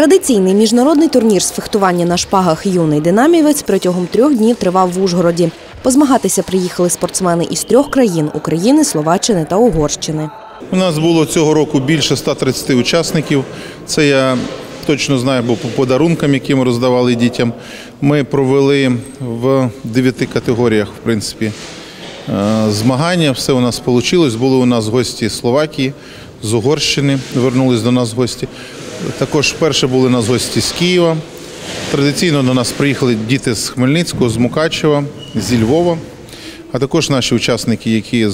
Традиційний міжнародний турнір з фехтування на шпагах юний динамівець протягом трьох днів тривав в Ужгороді. Позмагатися приїхали спортсмени із трьох країн України, Словаччини та Угорщини. У нас було цього року більше 130 учасників. Це я точно знаю, бо по подарункам, які ми роздавали дітям, ми провели в дев'яти категоріях, в принципі, е, змагання. Все у нас вийшло. Були у нас гості Словакії, з Угорщини, вернулись до нас гості. Також вперше були у нас гості з Києва. Традиційно до нас приїхали діти з Хмельницького, з Мукачева, зі Львова. А також наші учасники, які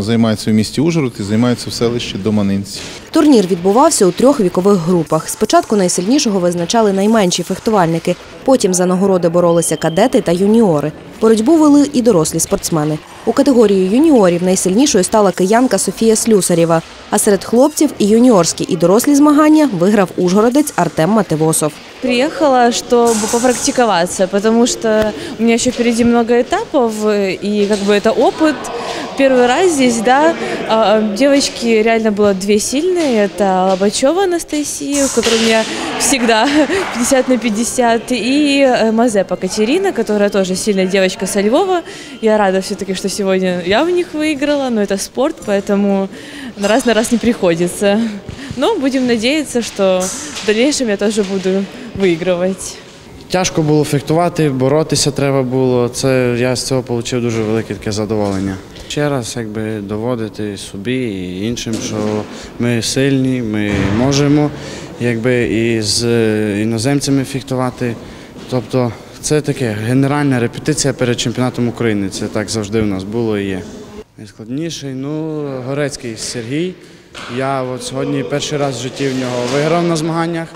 займаються в місті Ужгород і займаються в селищі Доманинці. Турнір відбувався у трьох вікових групах. Спочатку найсильнішого визначали найменші фехтувальники. Потім за нагороди боролися кадети та юніори. Боротьбу вели і дорослі спортсмени. У категорії юніорів найсильнішою стала киянка Софія Слюсарєва. А серед хлопців і юніорські, і дорослі змагання виграв ужгородець Артем Мативосов. Приехала, чтобы попрактиковаться, потому что у меня еще впереди много этапов, э, и как бы это опыт. Первый раз здесь, да, А, девочки реально было две сильные, это Лобачева Анастасия, у которой у меня всегда 50 на 50, и э, Мазепа Катерина, которая тоже сильная девочка со Львова. Я рада все-таки, что сегодня я в них выиграла, но это спорт, поэтому на раз на раз не приходится. Но будем надеяться, что в дальнейшем я тоже буду выигрывать. Тяжко було фехтувати, боротися треба було. Це я з цього отримав дуже велике таке задоволення. Ще раз якби доводити собі і іншим, що ми сильні, ми можемо якби і з е, іноземцями фехтувати. Тобто це таке генеральна репетиція перед чемпіонатом України. Це так завжди у нас було і є. Найскладніший, ну, Горецький Сергій. Я от сьогодні перший раз в житті в нього виграв на змаганнях.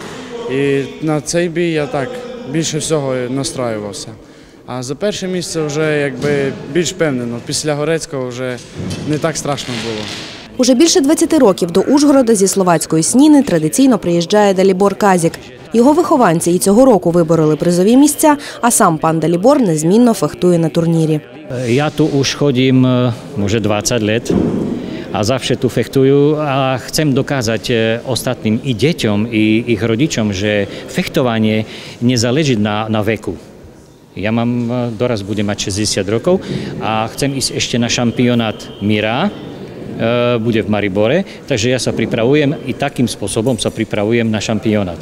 І на цей бій я так більше всього настраювався. А за перше місце вже якби більш впевнено. Після Горецького вже не так страшно було. Уже більше 20 років до Ужгорода зі словацької сніни традиційно приїжджає Далібор Казік. Його вихованці і цього року вибороли призові місця, а сам пан Далібор незмінно фехтує на турнірі. Tu už chodím e, może 20 let a zawsze tu fechtujú a chcem dokázať ostatným i deťom, i ich rodičom, že fechtovanie nezáleží na, na veku. Ja mám, e, doraz budem mať 60 rokov a chcem ísť ešte na šampionát Mira, e, bude v Maribore, takže ja sa pripravujem i takým spôsobom sa pripravujem na šampionát.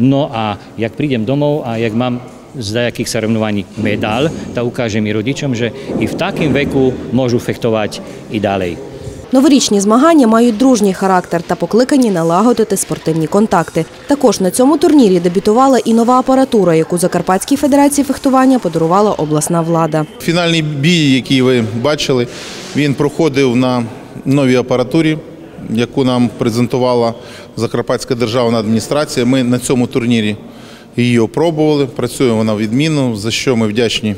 No a jak prídem domov a jak mám z dajakých srovnovaní medál, tak ukážem i rodičom, že i v takým veku môžu fechtovať i ďalej. Новорічні змагання мають дружній характер та покликані налагодити спортивні контакти. Також на цьому турнірі дебютувала і нова апаратура, яку Закарпатській федерації фехтування подарувала обласна влада. Фінальний бій, який ви бачили, він проходив на новій апаратурі, яку нам презентувала Закарпатська державна адміністрація. Ми на цьому турнірі її опробували. Працює вона відмінно, за що ми вдячні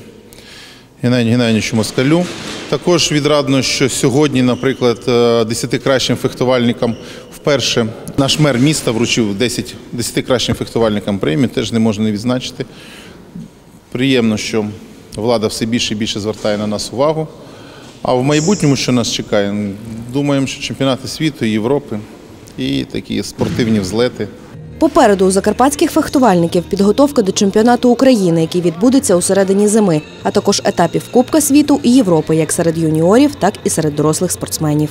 Геннадію Геннадійовичу Москалю. Також відрадно, що сьогодні, наприклад, е, 10 кращим фехтувальникам вперше наш мер міста вручив 10, 10 кращим фехтувальникам премію, теж не можна не відзначити. Приємно, що влада все більше і більше звертає на нас увагу. А в майбутньому, що нас чекає, думаємо, що чемпіонати світу, Європи і такі спортивні взлети. Попереду у закарпатських фехтувальників підготовка до чемпіонату України, який відбудеться у середині зими, а також етапів Кубка світу і Європи, як серед юніорів, так і серед дорослих спортсменів.